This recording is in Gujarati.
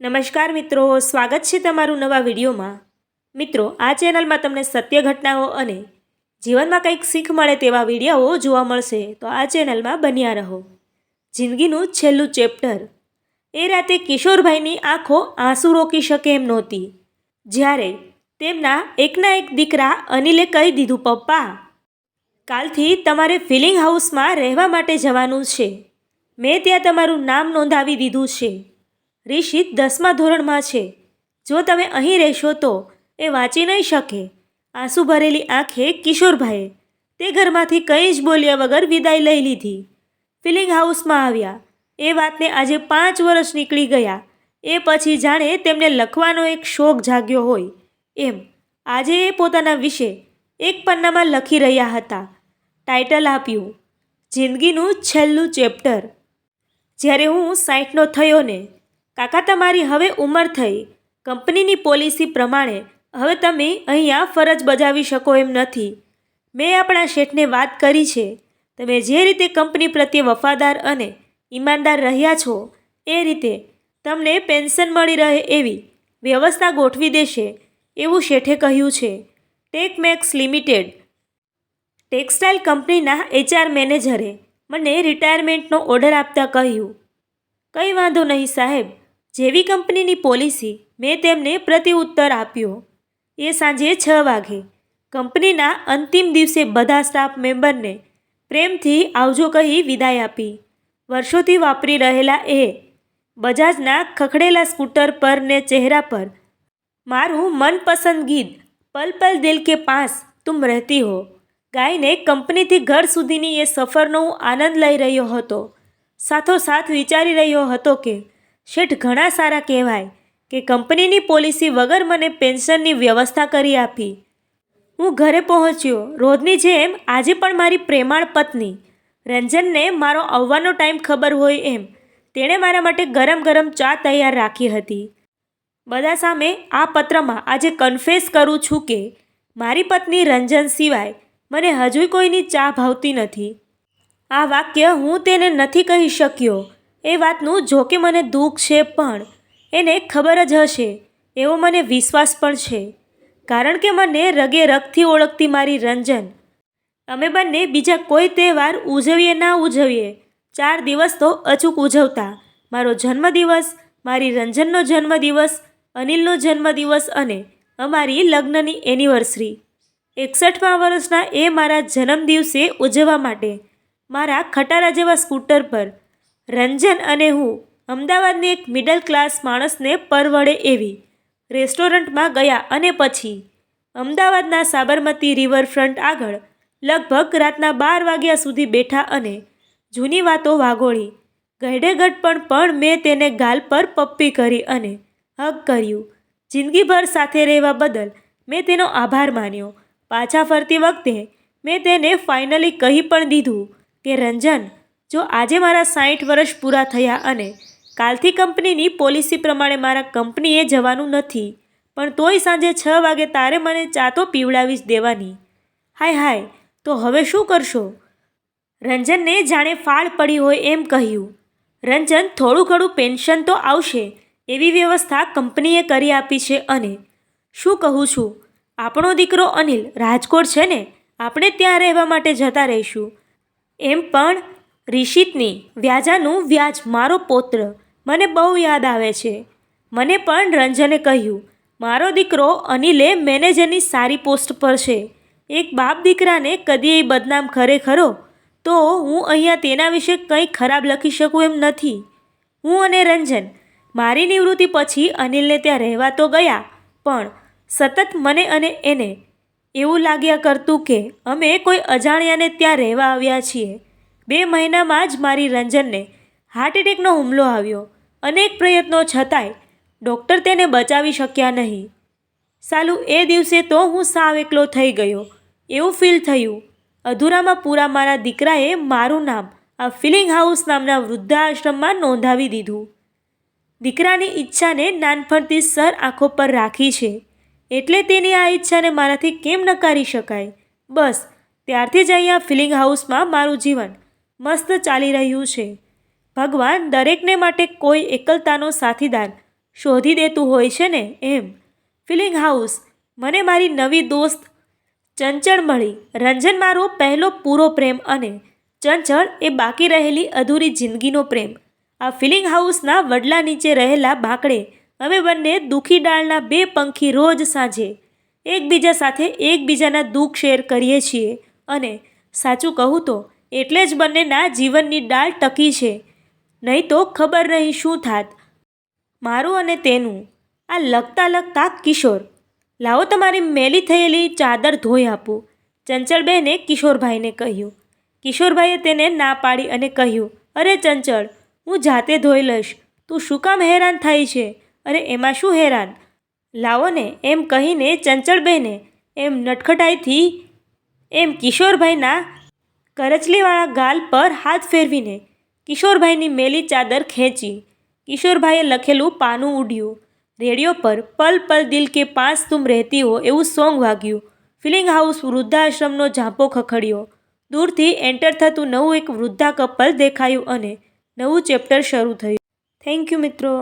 નમસ્કાર મિત્રો, સ્વાગત છે તમારું નવા વિડીયોમાં. મિત્રો, આ ચેનલમાં તમને સત્ય ઘટનાઓ અને જીવનમાં કંઈક શીખ મળે તેવા વિડીયોઓ જોવા મળશે, તો આ ચેનલમાં બન્યા રહો. જિંદગીનું છેલ્લું ચેપ્ટર. એ રાતે કિશોરભાઈની આંખો આંસુ રોકી શકે એમ નહોતી. જ્યારે તેમના એકના એક દીકરા અનિલે કહી દીધું, પપ્પા, કાલથી તમારે ફિલિંગ હાઉસમાં રહેવા માટે જવાનું છે. મેં ત્યાં તમારું નામ નોંધાવી દીધું છે. રિષિત દસમા ધોરણમાં છે. જો તમે અહીં રહેશો તો એ વાંચી નહીં શકે. આંસુ ભરેલી આંખે કિશોરભાઈએ તે ઘરમાંથી કંઈ જ બોલ્યા વગર વિદાય લઈ લીધી. ફિલિંગ હાઉસમાં આવ્યા. એ વાતને આજે પાંચ વર્ષ નીકળી ગયા. એ પછી જાણે તેમને લખવાનો એક શોખ જાગ્યો હોય. એમ. આજે એ પોતાના વિશે એક પન્નામાં લખી રહ્યા હતા. ટાઇટલ આપ્યું, જિંદગીનું છેલ્લું ચેપ્ટર. જ્યારે હું સાઠનો થયો ને કાકા, તમારી હવે ઉંમર થઈ. કંપનીની પોલિસી પ્રમાણે હવે તમે અહીંયા ફરજ બજાવી શકો એમ નથી. મેં આપણા શેઠને વાત કરી છે. તમે જે રીતે કંપની પ્રત્યે વફાદાર અને ઈમાનદાર રહ્યા છો, એ રીતે તમને પેન્શન મળી રહે એવી વ્યવસ્થા ગોઠવી દેશે, એવું શેઠે કહ્યું છે. Techmax limited. ટેક્સટાઇલ કંપનીના એચઆર મેનેજરે મને રિટાયરમેન્ટનો ઓર્ડર આપતા કહ્યું. કંઈ વાંધો નહીં સાહેબ જેવી કંપનીની પોલિસી મેં તેમને પ્રતિઉત્તર આપ્યો. એ સાંજે છ વાગે. કંપનીના અંતિમ દિવસે બધા સ્ટાફ મેમ્બરને પ્રેમથી આવજો કહી વિદાય આપી. વર્ષોથી વાપરી રહેલા એ બજાજના ખખડેલા સ્કૂટર પર ને ચહેરા પર મારું મનપસંદ ગીત, પલ પલ દિલ કે પાસ, તુમ રહેતી હો, ગાઈને કંપનીથી ઘર સુધીની એ સફરનો આનંદ લઈ રહ્યો હતો. સાથોસાથ વિચારી રહ્યો હતો કે શેઠ ઘણા સારા કહેવાય કે કંપનીની પોલિસી વગર મને પેન્શનની વ્યવસ્થા કરી આપી. હું ઘરે પહોંચ્યો. રોજની જેમ આજે પણ મારી પ્રેમાળ પત્ની. રંજનને મારો આવવાનો ટાઈમ ખબર હોય એમ. તેણે મારા માટે ગરમ ગરમ ચા તૈયાર રાખી હતી. બધા સામે આ પત્રમાં આજે કન્ફેસ કરું છું કે મારી પત્ની રંજન સિવાય મને હજુ કોઈની ચા ભાવતી નથી. આ વાક્ય હું તેને નથી કહી શક્યો. એ વાતનું જોકે મને દુઃખ છે પણ એને ખબર જ હશે, એવો મને વિશ્વાસ પણ છે. કારણ કે મને રગે રગથી ઓળખતી મારી રંજન. અમે બંને બીજા કોઈ તહેવાર ઉજવીએ ના ઉજવીએ, ચાર દિવસ તો અચૂક ઉજવતા. મારો જન્મદિવસ, મારી રંજનનો જન્મદિવસ, અનિલનો જન્મદિવસ અને અમારી લગ્નની એનિવર્સરી એકસઠમા વર્ષના એ મારા જન્મદિવસે ઉજવવા માટે મારા ખટારા જેવા સ્કૂટર પર રંજન અને હું અમદાવાદની એક મિડલ ક્લાસ માણસને પરવડે એવી રેસ્ટોરન્ટમાં ગયા અને પછી અમદાવાદના સાબરમતી રિવરફ્રન્ટ આગળ લગભગ રાતના બાર વાગ્યા સુધી બેઠા અને જૂની વાતો વાગોળી. ગઢેગઢ પણ પણ મેં તેને ગાલ પર પપ્પી કરી અને હગ કર્યું. જિંદગીભર સાથે રહેવા બદલ મેં તેનો આભાર માન્યો. પાછા ફરતી વખતે મેં તેને ફાઇનલી કહી પણ દીધું કે, રંજન જો આજે મારા સાઠ વર્ષ પૂરા થયા અને કાલથી કંપનીની પોલિસી પ્રમાણે મારા કંપનીએ જવાનું નથી, પણ તોય સાંજે છ વાગે તારે મને ચા તો પીવડાવી જ દેવાની. હાય હાય, તો હવે શું કરશો? રંજનને જાણે ફાળ પડી હોય એમ કહ્યું. રંજન થોડું ઘણું પેન્શન તો આવશે, એવી વ્યવસ્થા કંપનીએ કરી આપી છે અને શું કહું છું, આપણો દીકરો અનિલ રાજકોટ છે ને, આપણે ત્યાં રહેવા માટે જતા રહીશું. એમ પણ રિષિતની, વ્યાજાનું વ્યાજ મારો પૌત્ર. મને બહુ યાદ આવે છે. મને પણ રંજને કહ્યું, મારો દીકરો અનિલે મેનેજરની સારી પોસ્ટ પર છે. એક બાપ દીકરાને કદી એ બદનામ કરે ખરો? તો હું અહીંયા તેના વિશે કંઈ ખરાબ લખી શકું એમ નથી. હું અને રંજન, મારી નિવૃત્તિ પછી અનિલને ત્યાં રહેવા તો ગયા, પણ સતત મને અને એને એવું લાગ્યા કરતું કે અમે કોઈ અજાણ્યાને ત્યાં રહેવા આવ્યા છીએ. બે મહિનામાં જ મારી રંજનને હાર્ટ એટેકનો હુમલો આવ્યો. અનેક પ્રયત્નો છતાંય ડૉક્ટર તેને બચાવી શક્યા નહીં. સાલું, એ દિવસે તો હું સાવ એકલો થઈ ગયો. એવું ફીલ થયું. અધૂરામાં પૂરા મારા દીકરાએ મારું નામ, આ ફિલિંગ હાઉસ નામના વૃદ્ધાશ્રમમાં નોંધાવી દીધું. દીકરાની ઈચ્છાને નાનપણથી સર આંખો પર રાખી છે. એટલે તેની આ ઈચ્છાને મારાથી કેમ નકારી શકાય? બસ, ત્યારથી જ અહીંયા ફિલિંગ હાઉસમાં મારું જીવન મસ્ત ચાલી રહ્યું છે. ભગવાન દરેકને માટે કોઈ એકલતાનો સાથીદાર શોધી દેતું હોય છે ને એમ. ફિલિંગ હાઉસ, મને મારી નવી દોસ્ત ચંચળ મળી રંજન મારો પહેલો પૂરો પ્રેમ અને ચંચળ એ બાકી રહેલી અધૂરી જિંદગીનો પ્રેમ. આ ફિલિંગ હાઉસના વડલા નીચે રહેલા બાંકડે અમે બંને દુઃખી ડાળના બે પંખી રોજ સાંજે એકબીજા સાથે એકબીજાના દુઃખ શેર કરીએ છીએ. અને સાચું કહું તો એટલે જ બંનેના જીવનની ડાળ ટકી છે. નહીં તો ખબર નહીં શું થાત. મારું અને તેનું. આ લગતા લગતા કિશોર. લાવો તમારી મેલી થયેલી ચાદર ધોઈ આપું. ચંચળબહેને કિશોરભાઈને કહ્યું. કિશોરભાઈએ તેને ના પાડી અને કહ્યું, અરે ચંચળ, હું જાતે ધોઈ લઈશ. તું શું કામ હેરાન થાય છે? અરે એમાં શું હેરાન? લાવો ને એમ કહીને ચંચળબહેને એમ નટખટાઈથી એમ કિશોરભાઈના કરચલીવાળા ગાલ પર હાથ ફેરવીને કિશોરભાઈની મેલી ચાદર ખેંચી. કિશોરભાઈએ લખેલું પાનું ઉડ્યું. રેડિયો પર પલ પલ દિલ કે પાંચ તુમ રહેતી હો એવું સોંગ વાગ્યું. ફિલિંગ હાઉસ વૃદ્ધાશ્રમનો ઝાંપો ખખડ્યો. દૂરથી એન્ટર થતું નવું એક વૃદ્ધા કપલ દેખાયું અને નવું ચેપ્ટર શરૂ થયું. થેન્ક યુ મિત્રો.